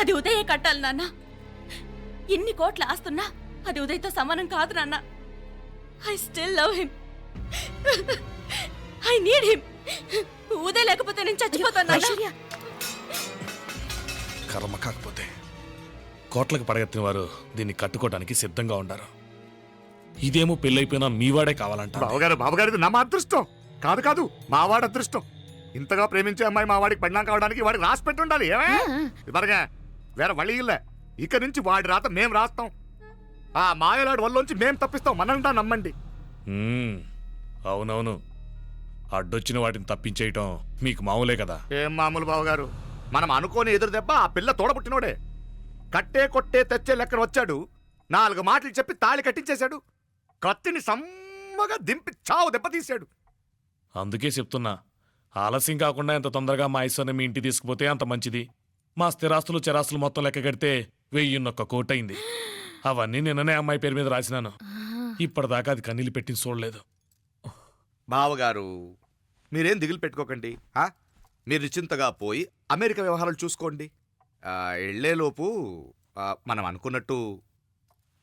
అది ఉదయే కట్టాలి నాన్న. ఇన్ని కోట్లు ఆస్తున్నా అది ఉదయ్తో సమానం కాదు నాన్న. I still love him I need him Uday లేకపోతే నేను చచ్చిపోతాను నాన్న. కర్మ కాకపోతే కోట్లకు పడగెత్తిన వారు దీన్ని కట్టుకోవడానికి సిద్ధంగా ఉండారు. ఇదేమో పెళ్ళైపోయినా మీవాడే కావాలంట బావగారు బావగారిది నా మా అదృష్టం. కాదు కాదు మావాడి అదృష్టం. ఇంతగా ప్రేమించే అమ్మాయి మా వాడికి పడినా కావడానికి వాడికి రాసి పెట్టి ఉండాలి ఏమే ఇవరగా వేరే వళ్ళీ ఇల్లే. ఇక నుంచి వాడి రాత మేం రాస్తాం. ఆ మాయలాడి వల్లోంచి మేం తప్పిస్తాం. మనంటా నమ్మండి. మ్మ్. అవునవును. అడ్డొచ్చిన వాటిని తప్పించేయటం మీకు మామూలే కదా. ఏం మామూలు బావగారు? మనం అనుకోని ఎదురు దెబ్బ ఆ పిల్ల తోడబుట్టినోడే. కట్టే కొట్టే తెచ్చే లెక్కన వచ్చాడు. నాలుగు మాటలు చెప్పి తాళి కట్టించేశాడు. కత్తిని సమ్మగా దింపి చావు దెబ్బతీశాడు అందుకే చెప్తున్నా. ఆలస్యం కాకుండా ఎంత తొందరగా మా ఐశ్వర్యం మీ ఇంటికి తీసుకుపోతే అంత మంచిది. మా స్థిరాస్తులు చిరాస్తులు మొత్తం లెక్క కడితే వెయ్యిన్నొక్క కోటైంది అవన్నీ నిన్ననే అమ్మాయి పేరు మీద రాసినాను. ఇప్పటిదాకా అది కన్నీళ్ళు పెట్టి చూడలేదు బావగారు మీరేం దిగులు పెట్టుకోకండి ఆ? మీరు నిశ్చింతగా పోయి అమెరికా వ్యవహారాలు చూసుకోండి. ఆ, వెళ్ళేలోపు ఆ, మనం అనుకున్నట్టు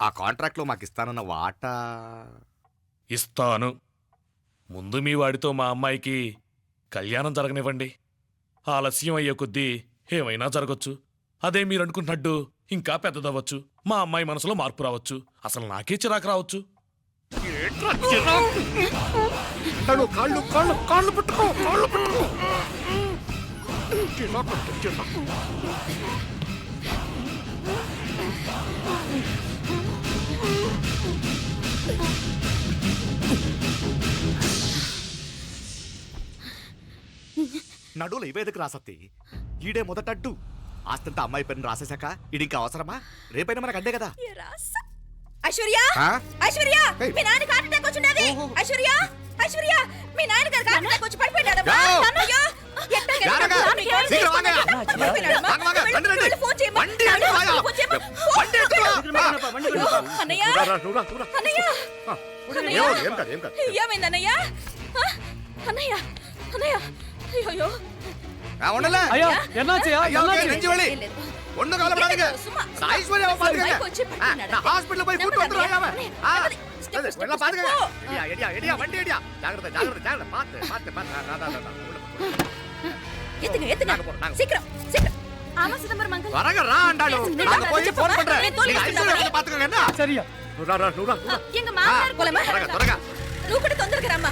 ఆ కాంట్రాక్ట్లో మాకు ఇస్తానన్న వాటా? ఇస్తాను. ముందు మీ వాడితో మా అమ్మాయికి కళ్యాణం జరగనివ్వండి. ఆలస్యం అయ్యే కొద్దీ ఏమైనా జరగచ్చు. అదే మీరు అనుకుంటున్నట్టు ఇంకా పెద్దదవ్వచ్చు. మా అమ్మాయి మనసులో మార్పు రావచ్చు. అసలు నాకే చిరాకు రావచ్చు. కాళ్ళు కాళ్ళు కాళ్ళు కాళ్ళు పట్టుకో కాళ్ళు పట్టుకో. చిరాకు అంటే చిరాకు. నడువులు ఇవేదకు రాసత్తి ఈడే మొదటడ్డు ఆస్తంతా అమ్మాయి పేరుని రాసేశాక ఇది ఇంకా అవసరమా రేపైనా మనకు అంతే కదా. ఐశ్వర్య? ఐశ్వర్య ఏయ్. మీ నాన్న హార్ట్ అటాక్ వచ్చినది ఓహో. ఐశ్వర్య ఐశ్వర్య మీ నాన్న గారు హార్ట్ అటాక్ వచ్చి పడిపోయాడు. అయ్యో? అన్నయ్య అన్నయ్య అయ్యో நான் ஒண்ணல ஐயா என்னாச்சுயா என்னாச்சு? நெஞ்சு போய் கூட்டி வந்துறேன் எடியா எடியா வண்டி எடியா ஜாகிரதை ஜாகிரதை ஜாகிரதை பாத்து பாத்து பாத்து நான் நான் நான் ஏத்துங்க ஏத்துங்க. சீக்கிரம் சீக்கிரம். ஆமா சிதம்பரம் மங்கல் வரங்க ராண்டாளு நான் என்ன? சரியா. నూరా నూరా ఎంగ మాట్లాడుకోలేమా త్వరగా త్వరగా నువ్వు కూడా తొందరగా రమ్మా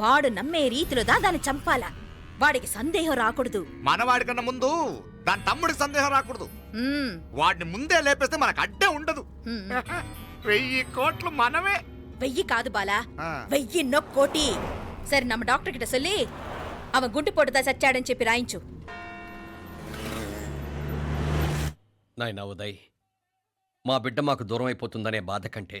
వాడు నమ్మే రీతిలో దా దాన్ని చంపాలా వాడికి సందేహం రాకూడదు మనవాడి కన్నా ముందు దాని తమ్ముడికి సందేహం రాకూడదు మ్మ్, వాడిని ముందే లేపేస్తే మనకు అడ్డే ఉండదు మ్మ్. వెయ్యి కోట్లు మనమే వెయ్యి కాదు బాలా ఆ. వెయ్యి కోటి సరే நம்ம డాక్టర్ கிட்ட சொல்லி அவன் గుండు పొట్టుదా చచ్చాడని చెప్పి రాయించు నాయనా ఉదయ్ మా బిడ్డ మాకు దూరం అయిపోతుందనే బాధ కంటే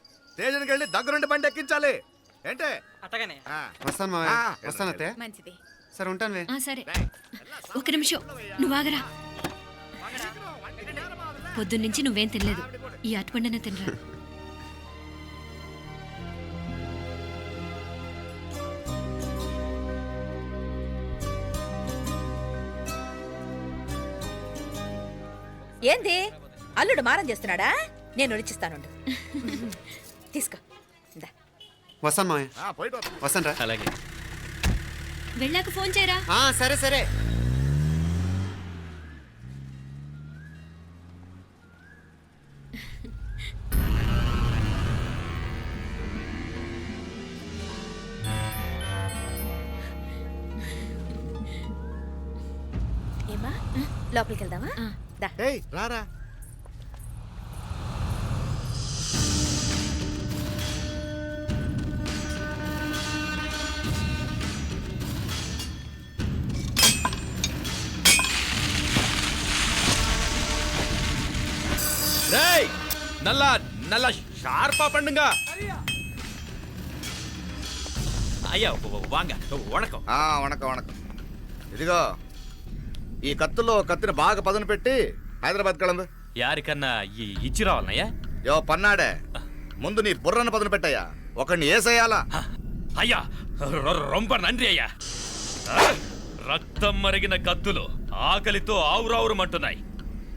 స్టేషన్కి వెళ్ళి దగ్గరుండి బండి ఎక్కించాలి. ఏంటే? అట్టగానే ఆ. వస్తాను మావయ్య. వస్తాను అత్తయ్య మంచిది. సరే ఉంటాను వే ఆ సరే. ఒక నిమిషం. నువ్వు ఆగరా. పొద్దున్నుంచి నువ్వేం తినలేదు. ఈ అటుపండనే తినరా? ఏంది? అల్లుడు మారం చేస్తున్నాడా? నేను ఒలిచిస్తానుండు తీసుకో. ఇందా. వస్తాను మావయ్య. వస్తాను రా. అలాగే. వెళ్ళాక ఫోన్ చేయరా? ఆ, సరే సరే. ఏమా? లోపలికి వెళ్దామా? దా. ఏయ్ రారా. நல்லா நல்லா ஷார்ப்பா பண்ணுங்க ஐயா வ- வ- வாங்க வணக்கம் ఆ, వణకం వణకం ఇదిగో ఈ కత్తులో కత్తిని బాగా పదును పెట్టి హైదరాబాద్ కళందు யாருக்கண்ணா இ- இச்சி రావాలన్నయ్యా యో పన్నాడే ముందు నీ బుర్రను పదును పెట్టయ్యా ఒకడిని ఏసేయాలా అయ్యా రొ- రొంప నంది అయ్యా ఆ, రక్తం మరిగిన కత్తులు ఆకలితో ఆవురావురమంటున్నాయి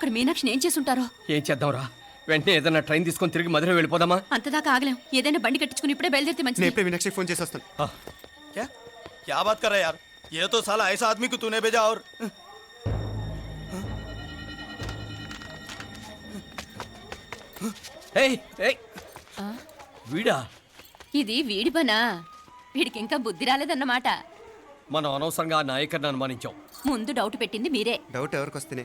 అక్కడ మీనాక్షిని ఏం చేసుంటారో ఏం చేద్దాంరా వెంటనే ఏదైనా ట్రైన్ తీసుకొని తిరిగి మధుర వెళ్ళిపోదామా అంతదాకా ఆగలేం ఏదైనా బండి కట్టించుకుని ఇప్పుడే బయలుదేరితే నేను మంచిది ఇప్పుడే మీనాక్షికి ఫోన్ చేసి వస్తాను क्या क्या बात कर रहा है यार ये तो साला ऐसा आदमी को तूने भेजा और ఏయ్ ఏయ్ వీడా ఇది వీడి పనా వీడికి ఇంకా బుద్ధి రాలేదన్నమాట మనం అనవసరంగా ఆ నాయకర్ని అనుమానించాం ముందు డౌట్ పెట్టింది మీరే డౌట్ ఎవరికి వస్తేనే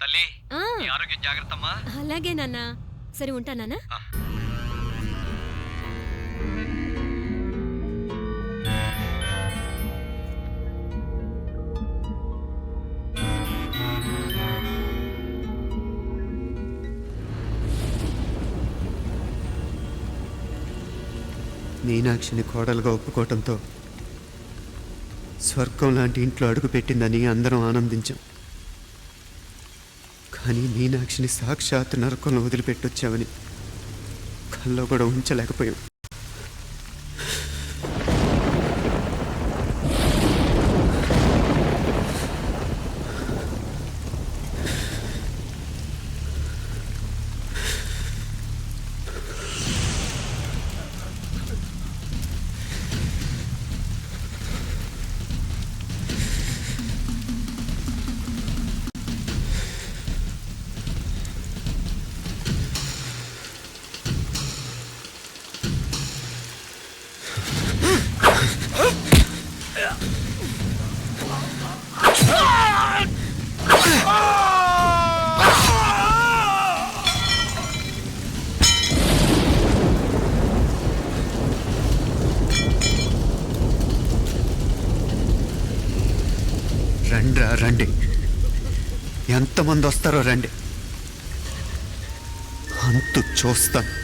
తల్లి ఆ, ఆరోగ్యం జాగ్రత్తమ్మా. అలాగే నాన్న. సరే ఉంటానా మీనాక్షిని కోడలుగా ఒప్పుకోవటంతో స్వర్గం లాంటి ఇంట్లో అడుగు పెట్టిందని అందరం ఆనందించాం. కానీ మీనాక్షిని సాక్షాత్ నరకంలో వదిలిపెట్టొచ్చావని కల్లో కూడా ఉంచలేకపోయాం ఎంతమంది వస్తారో రండి. అంతు చూస్తాను.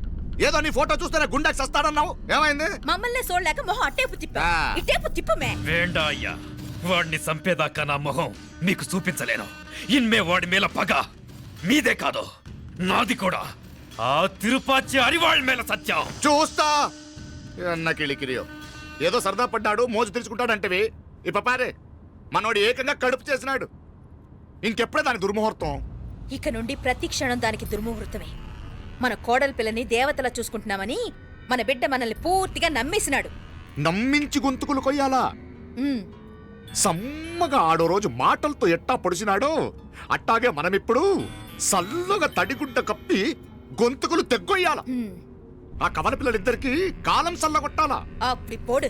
ఏదో నీ ఫోటో చూస్తేనే గుండెకి సస్తాడన్నావు? ఏమైంది? మమ్మల్ని చూడలేక మొహం అట్టేపు తిప్పా. తిప్పమే. వేండా అయ్యా వాడిని చంపేదాకా నా మొహం మీకు చూపించలేను. ఇన్మే వాడి మేల పగ. మీదే కాదు నాది కూడా. ఆ తిరుపాచి అరివాళ్ళ మేల సత్యం. చూస్తా. అన్న కిళికిరియో ఏదో సరదా పడ్డాడు మోజు తెరుచుకుంటాడంటవి. ఈ పపారే మనోడు ఏకంగా కడుపు చేసినాడు. ఇంకెప్పుడే దాని దుర్ముహూర్తం? ఇక నుండి ప్రతి క్షణం దానికి దుర్ముహూర్తమే. మన కోడలి పిల్లని దేవతలా చూసుకుంటున్నామని మన బిడ్డ మనల్ని పూర్తిగా నమ్మేసినాడు. నమ్మించి గొంతుకులు కొయ్యాలా? సమ్మగా ఆడో రోజు మాటలతో ఎట్టా పొడిచినాడో? అట్టాగే మనమిప్పుడు సల్లగా తడిగుడ్డ కప్పి గొంతుకులు తెగ్గొయ్యాల? ఆ కవల పిల్లలిద్దరికి కాలం సల్లగొట్టాలా? అప్పుడు పోడు.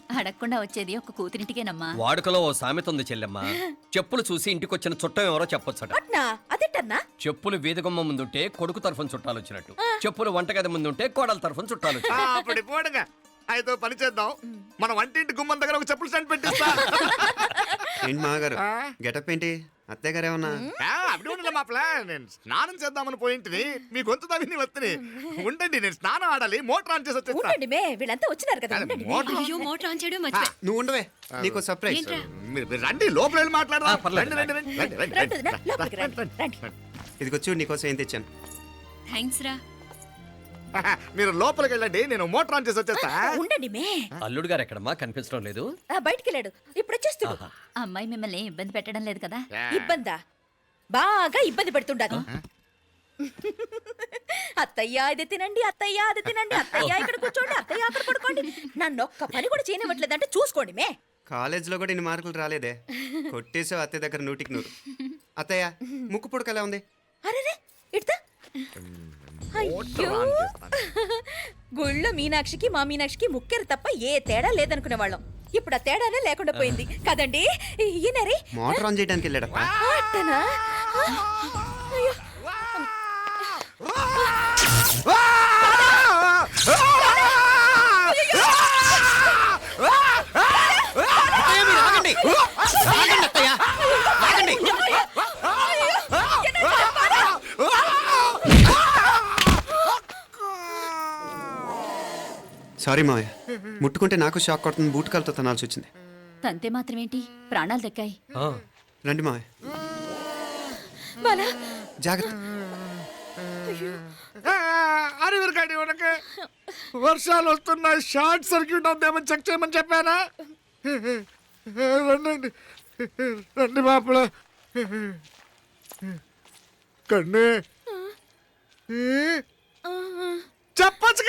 అడగకుండా వచ్చేది ఒక కూతురింటికేనమ్మా. వాడుకలో ఓ సామెత ఉంది చెల్లెమ్మ. చెప్పులు చూసి ఇంటికొచ్చిన చుట్టం ఎవరో చెప్పొచ్చట. అట్నా? అదేటన్నా? చెప్పులు వీధగుమ్మ ముందుంటే కొడుకు తరఫున చుట్టాలు వచ్చినట్టు చెప్పులు వంటగది ముందుంటే కోడల తరఫున చుట్టాలు ఆ, వచ్చినట్టు అప్పుడు పోడుగా. అయితే ఓ పని చేద్దాం. మన వంటింటి గుమ్మం దగ్గర ఒక చెప్పులు స్టాండ్ పెట్టిస్తా. ఏంటి మామగారు? ఆ? గెటప్ ఏంటి? అత్తయ్య గారు ఏమన్నా? ఆ, అప్పుడు మా ప్లాన్. నేను స్నానం చేద్దామని పోయింటిని. మీ గొంతు తవ్వి వస్తుంది ఉండండి నేను స్నానం ఆడాలి మోటార్ ఆన్ చేసి వచ్చేస్తా. ఉండండి మే వీళ్ళంతా వచ్చినారు కదా అరే, ఉండండి. మే. మోటార్ అయ్యో మోటార్ ఆన్ చేయడం మర్చిపోయా. నువ్వు ఉండవే నీకు సర్ప్రైజ్ ఏంట్రా? మీరు మీరు రండి లోపల వెళ్ళి మాట్లాడదాం. రండి, రండి, రండి, రండి, రండి, రండి రండి, లోపలికి రండి, రండి రండి ఇదిగో చూడు నీకోసం ఏం తెచ్చాను. థ్యాంక్స్ రా. మీరు లోపలికి వెళ్ళండి నేను మోటార్ ఆన్ చేసి వచ్చేస్తా. ఉండండి మే. అల్లుడు గారు ఎక్కడమ్మా కనిపించడం లేదు? ఆ, బయటికి వెళ్ళాడు. ఇప్పుడు వచ్చేస్తాడు. అమ్మాయి మిమ్మల్ని ఇబ్బంది పెట్టడం లేదు కదా? ఇబ్బందా? బాగా ఇబ్బంది పెడుతుండదు అత్తయ్య ఇది తినండి అత్తయ్య అది తినండి అత్తయ్య ఇక్కడ కూర్చోండి అత్తయ్య అక్కడ పడుకోండి. నన్ను ఒక్క పని కూడా చేయనివ్వట్లేదంటే చూసుకోండి మే. కాలేజీలో కూడా ఇన్ని మార్కులు రాలేదే. కొట్టేసావు అత్తయ్య దగ్గర నూటికి నూరు. అత్తయ్య ముక్కు పుడక ఎలా ఉంది? అరే ఇడతా. అయ్యో. గుళ్ళో మీనాక్షికి మా మీనాక్షికి ముక్కెరు తప్ప ఏ తేడా లేదనుకునే వాళ్ళం ఇప్పుడు ఆ తేడానే లేకుండా పోయింది కదండి ఈయనరే మోటార్ ఆన్ చేయడానికి వెళ్ళాడప్ప అట్టనా అయ్యో ఆగండి ఆగండి అత్తయ్య ఆగండి సారీ మావయ్య. ముట్టుకుంటే నాకు షాక్ కొడుతుంది బూట్ కాలుతో తనాల్సి వచ్చింది. తంతే మాత్రమేంటి? ప్రాణాలు దక్కాయి. రండి మావయ్య. బాలా. జాగ్రత్త. వర్షాలు వస్తున్నాయి షార్ట్ సర్క్యూట్ అవుతామని చెక్ చేయమని చెప్పానా? రండి రండి మాపల. కన్ను. チャッパチ